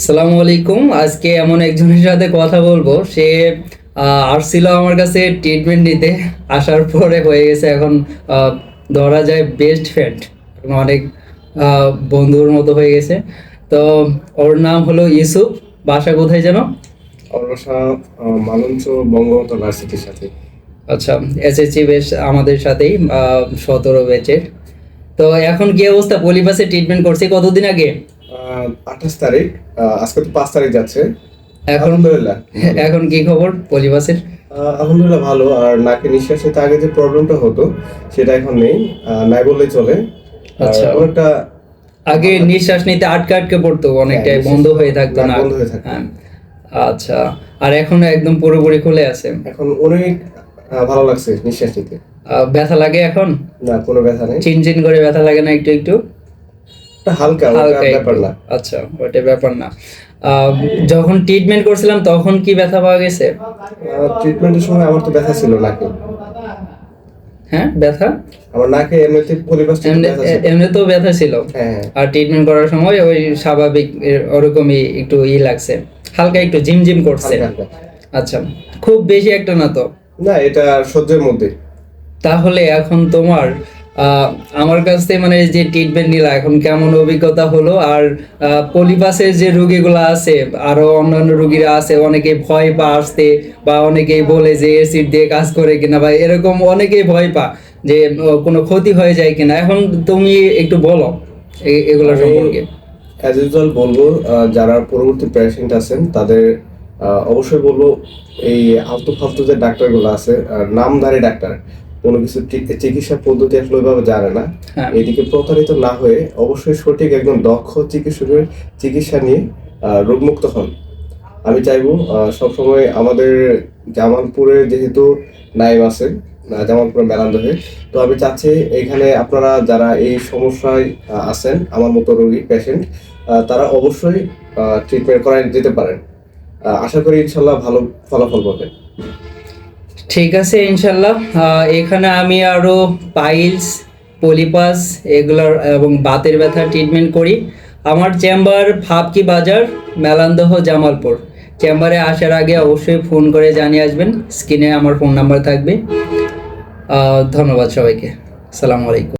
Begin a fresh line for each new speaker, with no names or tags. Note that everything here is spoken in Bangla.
সালামু আলাইকুম। আজকে এমন একজনের সাথে কথা বলব। সে আসছিল আমার কাছে ট্রিটমেন্ট নিতে। আসার পরে হয়ে গেছে এখন ধরা যায় বেস্ট ফ্রেন্ড অনেক বন্ধুর মতো হয়ে গেছে। তো ওর নাম হলো ইউসুফ। বাসা কোথায় যেন?
মালঞ্চ বঙ্গবন্ধু ভার্সিটির সাথে।
আচ্ছা এসএসসি বেশ আমাদের সাথেই সতেরো ব্যাচের তো এখন কি অবস্থা? পলিপাসে ট্রিটমেন্ট করছে কতদিন আগে?
আঠাশ তারিখ আজকে তো পাঁচ তারিখ যাচ্ছে। আলহামদুলিল্লাহ।
এখন কি খবর পলিপাসের
আহ, আলহামদুলিল্লাহ ভালো। আর নাকে নিঃশ্বাস নিতে আগে যে প্রবলেমটা হতো সেটা এখন নেই। নাই বললেই চলে।
আচ্ছা।
অনেকটা
আগে নিঃশ্বাস নিতে আটকে আটকে পড়তো অনেকটাই
হ্যাঁ,
বন্ধ হয়ে থাকতো না
বন্ধ হয়ে থাকতো।
আচ্ছা। আর এখন একদম পুরোপুরি খুলে আছে?
এখন অনেক ভালো লাগছে নিঃশ্বাস নিতে।
ব্যথা লাগে এখন?
না কোনো ব্যথা নেই।
চিনচিন করে ব্যথা লাগে না একটু একটা?
হালকা ব্যাপার না।
আচ্ছা ওটা ব্যাপার না। যখন ট্রিটমেন্ট করছিলাম তখন কি ব্যথা পাওয়া গেছে?
ট্রিটমেন্টের সময় আমার তো ব্যথা ছিল নাকে।
হ্যাঁ ব্যথা?
আমার নাকে এমনিতে
এমনি তো ব্যথা ছিল।
হ্যাঁ।
আর ট্রিটমেন্ট করার সময় ওই স্বাভাবিক ওরকমই একটু ই লাগছে। হালকা একটু ঝিমঝিম করছে। আচ্ছা খুব বেশি একটা না তো?
না এটা সহ্যের মধ্যে।
তাহলে এখন তোমার আমার কাছ মানে যে ট্রিটমেন্ট নিলা এখন কেমন অভিজ্ঞতা হলো? আর পলিপাসের যে রোগীগুলো আছে আরও অন্যান্য রোগীরা আছে অনেকে ভয় পা আসতে বা অনেকেই বলে যে এসিড দিয়ে কাজ করে কিনা বা এরকম অনেকেই ভয় পা যে কোনো ক্ষতি হয়ে যায় কিনা। এখন তুমি একটু বলো এগুলো সম্পর্কে।
অ্যাজ ইউজুয়াল বলব যারা পরবর্তী পেশেন্ট আছেন তাদের অবশ্যই বলব এই আলতু ফালতু যে ডাক্তারগুলো আছে নামধারী ডাক্তার। কোনো কিছু চিকিৎসা পদ্ধতি আসলে ওইভাবে জানে না।
হ্যাঁ।
এদিকে প্রতারিত না হয়ে অবশ্যই সঠিক একদম দক্ষ চিকিৎসকের চিকিৎসা নিয়ে রোগমুক্ত হন। আমি চাইব সবসময় আমাদের জামালপুরে যেহেতু নাইম আছে জামালপুরে মেলান্দ হয়ে তো আমি চাচ্ছি এখানে আপনারা যারা এই সমস্যায় আছেন আমার মতো রোগী পেশেন্ট তারা অবশ্যই ট্রিটমেন্ট করায় যেতে পারেন। আহ, আশা করি ইনশাল্লাহ ভালো ফলাফল পাবেন।
ঠিক আছে, ইনশাল্লাহ। এখানে আমি আরও পাইলস পলিপাস এগুলোর এবং বাতের ব্যথা ট্রিটমেন্ট করি। আমার চেম্বার ফাপকি বাজার, মেলান্দহ, জামালপুর। চেম্বারে আসার আগে অবশ্যই ফোন করে জানিয়ে আসবেন। স্ক্রিনে আমার ফোন নাম্বার থাকবে। ধন্যবাদ সবাইকে। সালামু আলাইকুম।